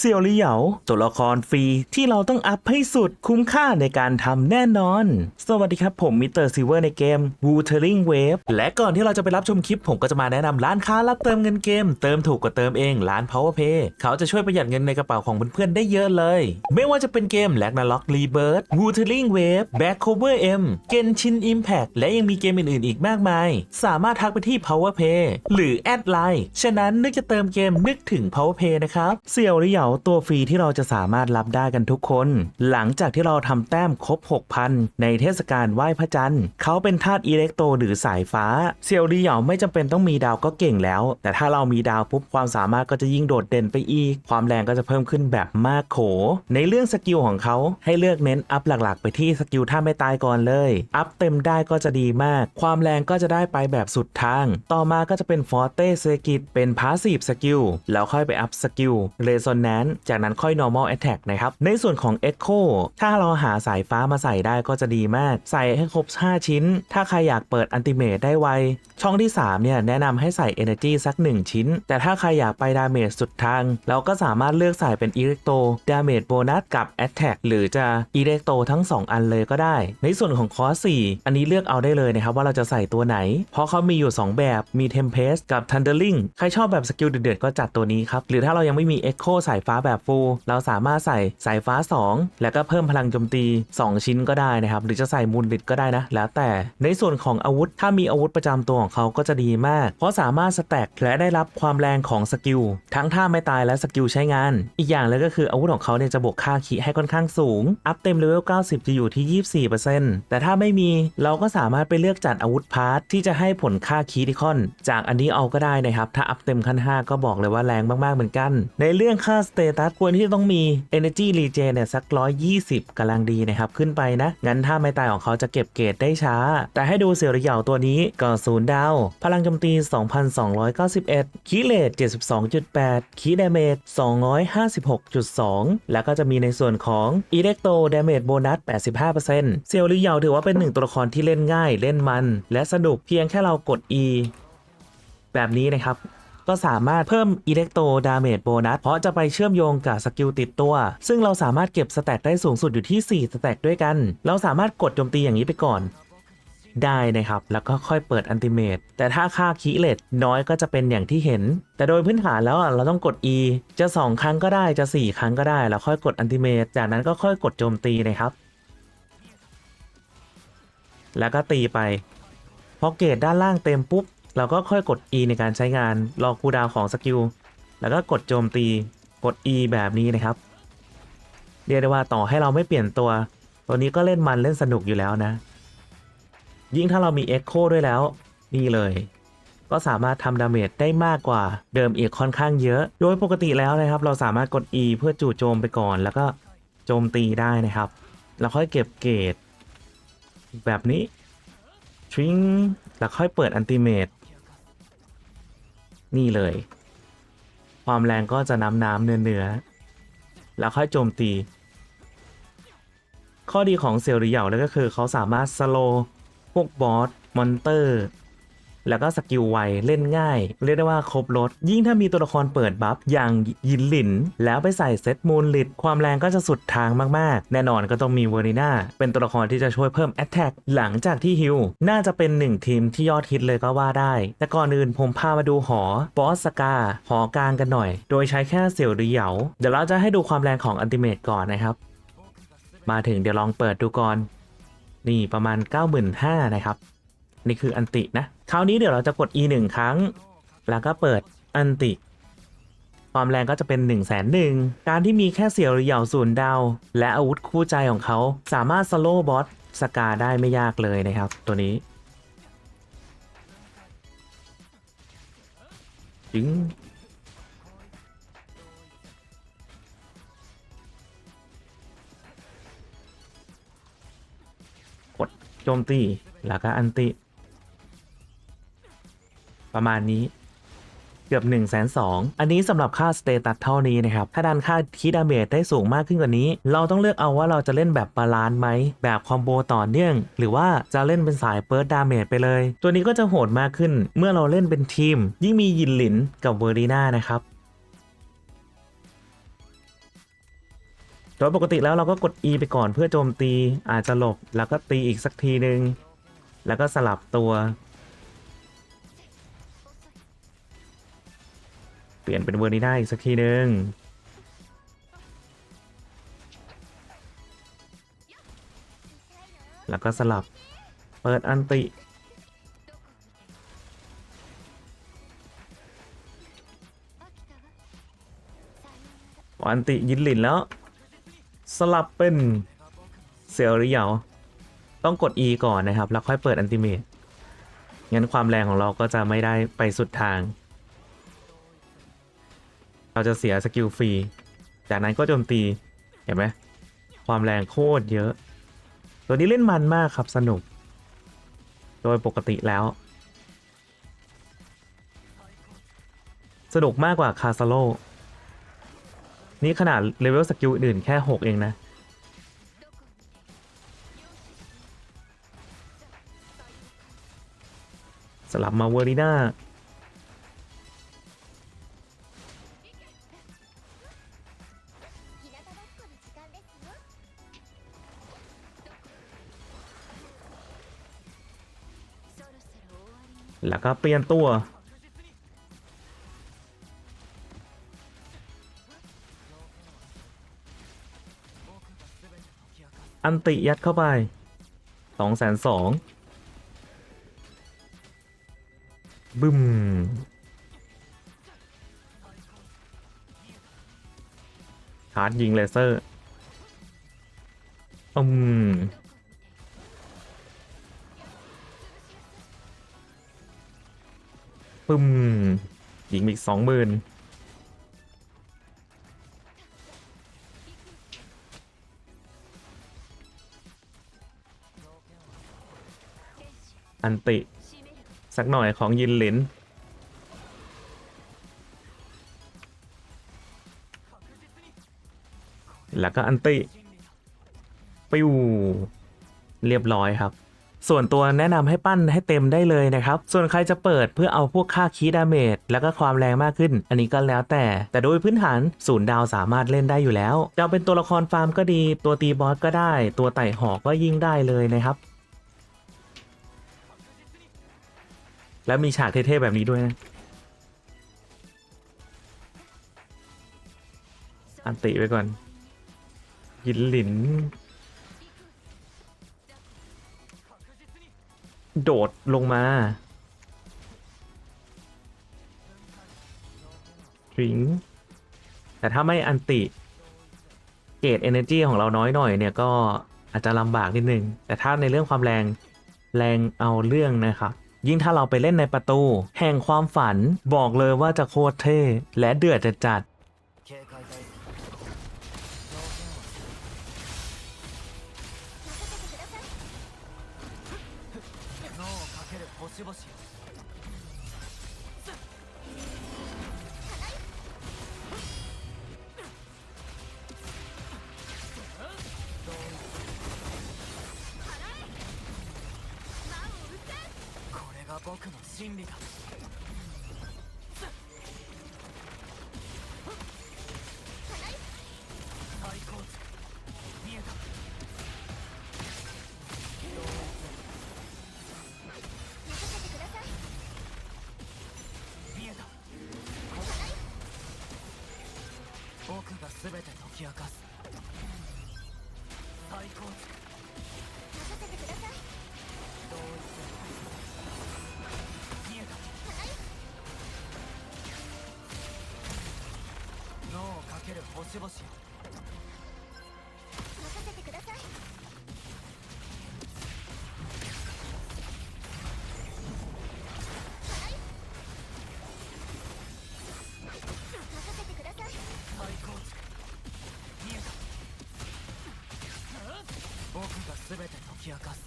เซียวหลี่เหยาตัวละครฟรีที่เราต้องอัพให้สุดคุ้มค่าในการทำแน่นอน สวัสดีครับผมมิสเตอร์ซิเวอร์ในเกม w o o t e r i n g Wave และก่อนที่เราจะไปรับชมคลิป ผมก็จะมาแนะนำร้านค้ารับเติมเงินเกม เติมถูกกว่าเติมเองร้าน PowerPay เขาจะช่วยประหยัดเงินในกระเป๋าของเพื่อนๆได้เยอะเลย ไม่ว่าจะเป็นเกม l a g n a r o k Rebirth w o o t e r i n g Wave Back Cover M Genshin Impact และยังมีเกมอื่นๆ อีกมากมาย สามารถทักไปที่ PowerPay หรือแอดไลน์ฉะนั้นนึกจะเติมเกมนึกถึง PowerPay นะครับเสี่ยวหรือเหยาาตัวฟรีที่เราจะสามารถรับได้กันทุกคน หลังจากที่เราทำแต้มครบ 6,000 ในเทศกาลไหว้พระจันทร์ เขาเป็นธาตุอิเล็กโตรหรือสายฟ้าเสี่ยวรือเหยาไม่จำเป็นต้องมีดาวก็เก่งแล้ว แต่ถ้าเรามีดาวปุ๊บความสามารถก็จะยิ่งโดดเด่นไปอีก ความแรงก็จะเพิ่มขึ้นแบบมากโข ในเรื่องสกิลของเขาให้เลือกเน้นอัพหลักๆ ไปที่สกิลท่าไม่ตายก่อนเลย อัพเต็มได้ก็จะดีมาก ความแรงก็จะได้ไปแบบสุดทาง ต่อมาก็จะเป็นฟอร์เตเซกิตเป็นพาสซีฟสกิลแล้วค่อยไปอัพสกิลเร o อนแนน จากนั้นค่อย normal attack นะครับ ในส่วนของ Echo ถ้าเราหาสายฟ้ามาใส่ได้ก็จะดีมาก ใส่ให้ครบ 5 ชิ้น ถ้าใครอยากเปิดอันติเมตได้ไว ช่องที่ 3 เนี่ย แนะนำให้ใส่ Energy สัก 1 ชิ้น แต่ถ้าใครอยากไปดาเมจสุดทาง เราก็สามารถเลือกใส่เป็น Electro Damage Bonus กับ Attack หรือจะ Electro ทั้ง 2 อันเลยก็ได้ ในส่วนของคอร์ส4อันนี้เลือกเอาได้เลยนะครับว่าเราจะใส่ตัวไหน เพราะเขามีอยู่ 2 แบบมี Tempest กับ Thundering ใครชอบแบบสกิลเดือดๆก็จัดตัวนี้ครับหรือถ้าเรายังไม่มี Echo สายฟ้าแบบฟูลเราสามารถใส่สายฟ้า 2 แล้วก็เพิ่มพลังโจมตี 2 ชิ้นก็ได้นะครับ หรือจะใส่มูลลิดก็ได้นะ แล้วแต่ในส่วนของอาวุธ ถ้ามีอาวุธประจำตัวของเขาก็จะดีมาก เพราะสามารถสแต็กและได้รับความแรงของสกิลทั้งท่าไม่ตายและสกิลใช้งาน อีกอย่างเลยก็คืออาวุธของเขาเนี่ยจะบวกค่าคีให้ค่อนข้างสูง อัพเต็มเลเวล 90 จะอยู่ที่ 24%แต่ถ้าไม่มีเราก็สามารถไปเลือกจัดอาวุธพาร์ทที่จะให้ผลค่าคีดิคอน จากอันนี้เอาก็ได้นะครับ ถ้าอัพเต็มขั้น 5 ก็บอกเลยว่าแรงมากๆเหมือนกัน ในเรื่องค่าสเตตัสควรที่จะต้องมี Energy Regen เนี่ยสัก 120กำลังดีนะครับขึ้นไปนะ งั้นถ้าไม่ตายของเขาจะเก็บเกรดได้ช้า แต่ให้ดูเสี่ยวหรือเหยาตัวนี้ก็ศูนย์ดาว พลังโจมตี 2,291 คีเลต72.8 คีดาเมจ256.2 แล้วก็จะมีในส่วนของ Electro Damage Bonus 85%เสี่ยวหรือเหยาถือว่าเป็นหนึ่งตัวละครที่เล่นง่ายเล่นมัน และสนุกเพียงแค่เรากด E แบบนี้นะครับ ก็สามารถเพิ่ม Electro Damage Bonus เพราะจะไปเชื่อมโยงกับสกิลติดตัว ซึ่งเราสามารถเก็บสแต็กได้สูงสุดอยู่ที่ 4 สแต็กด้วยกัน เราสามารถกดโจมตีอย่างนี้ไปก่อนได้นะครับ แล้วก็ค่อยเปิดอันติเมตแต่ถ้าค่าคีเลตน้อยก็จะเป็นอย่างที่เห็น แต่โดยพื้นฐานแล้วเราต้องกด E จะ 2 ครั้งก็ได้จะ 4 ครั้งก็ได้ แล้วค่อยกดอันติเมตจากนั้นก็ค่อยกดโจมตีนะครับ แล้วก็ตีไป พอเกรดด้านล่างเต็มปุ๊บ เราก็ค่อยกด E ในการใช้งานรอคูดาวของสกิล แล้วก็กดโจมตีกด E แบบนี้นะครับ เรียกได้ว่าต่อให้เราไม่เปลี่ยนตัว ตัวนี้ก็เล่นมันเล่นสนุกอยู่แล้วนะ ยิ่งถ้าเรามี Echo ด้วยแล้ว นี่เลย ก็สามารถทำดาเมจได้มากกว่าเดิมอีกค่อนข้างเยอะ โดยปกติแล้วนะครับ เราสามารถกด E เพื่อจู่โจมไปก่อน แล้วก็โจมตีได้นะครับแล้วค่อยเก็บเกรดแบบนี้ทริงแล้วค่อยเปิดอันติเมต นี่เลย ความแรงก็จะน้ำน้ำเนื้อเนื้อแล้วค่อยโจมตี ข้อดีของเซลล์หรือเหยาเลยก็คือเขาสามารถสโลพวกบอสมอนเตอร์ แล้วก็สกิลไวเล่นง่าย เรียกได้ว่าครบรถ ยิ่งถ้ามีตัวละครเปิดบัฟอย่างยินหลิน แล้วไปใส่เซตมูลลิดความแรงก็จะสุดทางมากๆ แน่นอนก็ต้องมีเวอร์นิน่าเป็นตัวละครที่จะช่วยเพิ่มแอตแทกหลังจากที่ฮิลน่าจะเป็นหนึ่งทีมที่ยอดฮิตเลยก็ว่าได้ แต่ก่อนอื่นผมพามาดูหอบอสสกาหอกลางกันหน่อย โดยใช้แค่เสี่ยวหรือเหยาเดี๋ยวเราจะให้ดูความแรงของอันติเมตก่อนนะครับ มาถึงเดี๋ยวลองเปิดดูก่อนนี่ประมาณ 95,000นะครับนี่คืออันตินะ คราวนี้เดี๋ยวเราจะกด e 1ครั้ง แล้วก็เปิดอันติ ความแรงก็จะเป็น1นึ่งแสนหนึ่งการที่มีแค่เสี่ยวหรือเหยาศูนย์ดาว และอาวุธคู่ใจของเขา สามารถสโลบอสสกาได้ไม่ยากเลยนะครับ ตัวนี้จึงกดโจมตี แล้วก็อันติ ประมาณนี้เกือบ1นึ่งแสนสองอันนี้สำหรับค่าสเตตัสเท่านี้นะครับ ถ้าดันค่าคีดาเมจได้สูงมากขึ้นกว่านี้ เราต้องเลือกเอาว่าเราจะเล่นแบบบาลานซ์ไหม แบบคอมโบต่อเนื่อง หรือว่าจะเล่นเป็นสายเปิร์ดดาเมจไปเลย ตัวนี้ก็จะโหดมากขึ้น เมื่อเราเล่นเป็นทีม ยิ่งมียินหลินกับเวอร์ดีน่านะครับโดยปกติแล้วเราก็กด E ไปก่อนเพื่อโจมตี อาจจะหลบ แล้วก็ตีอีกสักทีหนึ่งแล้วก็สลับตัว ปลี่ยนเป็นเวอร์นี้ได้อีกสักทีหนึ่งแล้วก็สลับ เปิดอันติ อันติยินหลินแล้ว สลับเป็นเซียวหรือเหยาต้องกด E ก่อนนะครับ แล้วค่อยเปิดอันติเมตงั้นความแรงของเราก็จะไม่ได้ไปสุดทาง เราจะเสียสกิลฟรี จากนั้นก็โจมตี เห็นไหม ความแรงโคตรเยอะ ตัวนี้เล่นมันมากครับสนุก โดยปกติแล้ว สนุกมากกว่าคาซาโลนี่ขนาดเลเวลสกิลอื่นแค่ 6 เองนะสลับมาเวอร์ดิน่า แล้วก็เปลี่ยนตัว อันติยัดเข้าไปสองแสนสองบึ้มชาร์จยิงเลเซอร์อืม ปึ้มยิงอีกสองหมื่นอันติ สักหน่อยของยินหลินแล้วก็อันติ ปิว เรียบร้อยครับ ส่วนตัวแนะนำให้ปั้นให้เต็มได้เลยนะครับ ส่วนใครจะเปิดเพื่อเอาพวกค่าคีดาเมจแล้วก็ความแรงมากขึ้น อันนี้ก็แล้วแต่ แต่โดยพื้นฐานศูนย์ดาวสามารถเล่นได้อยู่แล้ว จะเอาเป็นตัวละครฟาร์มก็ดี ตัวตีบอสก็ได้ ตัวไต่หอกก็ยิ่งได้เลยนะครับ แล้วมีฉากเท่ๆแบบนี้ด้วยนะอันติไว้ก่อนยินหลิน โดดลงมาถึงแต่ถ้าไม่อันติ เกรด Energy ของเราน้อยหน่อยเนี่ยก็อาจจะลำบากนิดนึง แต่ถ้าในเรื่องความแรงแรงเอาเรื่องนะครับ ยิ่งถ้าเราไปเล่นในประตู แห่งความฝันบอกเลยว่าจะโคตรเท่ และเดือดจะจัด ける星々よこれが僕の真理だ全て解き明かす。最高値。任せてください。同一見えた。はい脳をかける星々よ。任せてください。僕が全て解き明かす。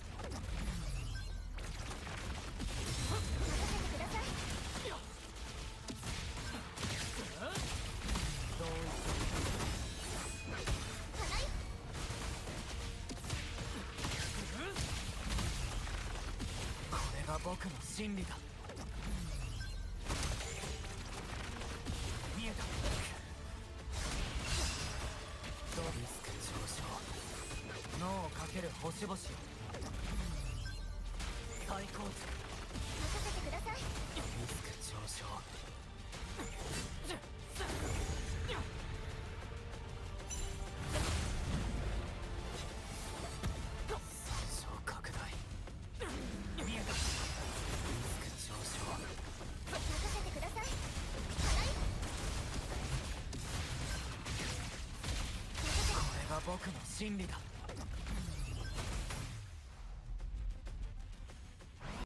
これが僕の真理だ。ける星々を最高。値任せてください。リスク上昇。損傷拡大。見えたリスク上昇任せてくださいはいこれが僕の真理だ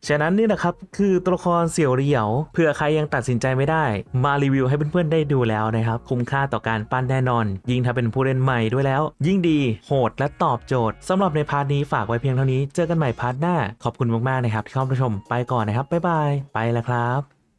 ฉะนั้นนี่นะครับคือตัวละครเสี่ยวเหลียวเผื่อใครยังตัดสินใจไม่ได้ มารีวิวให้เพื่อนๆได้ดูแล้วนะครับ คุ้มค่าต่อการปั้นแน่นอน ยิ่งถ้าเป็นผู้เล่นใหม่ด้วยแล้ว ยิ่งดีโหดและตอบโจทย์สำหรับในพาร์ทนี้ฝากไว้เพียงเท่านี้เจอกันใหม่พาร์ทหน้า ขอบคุณมากๆนะครับที่เข้ามาชมไปก่อนนะครับบ๊ายบายไปแล้วครับ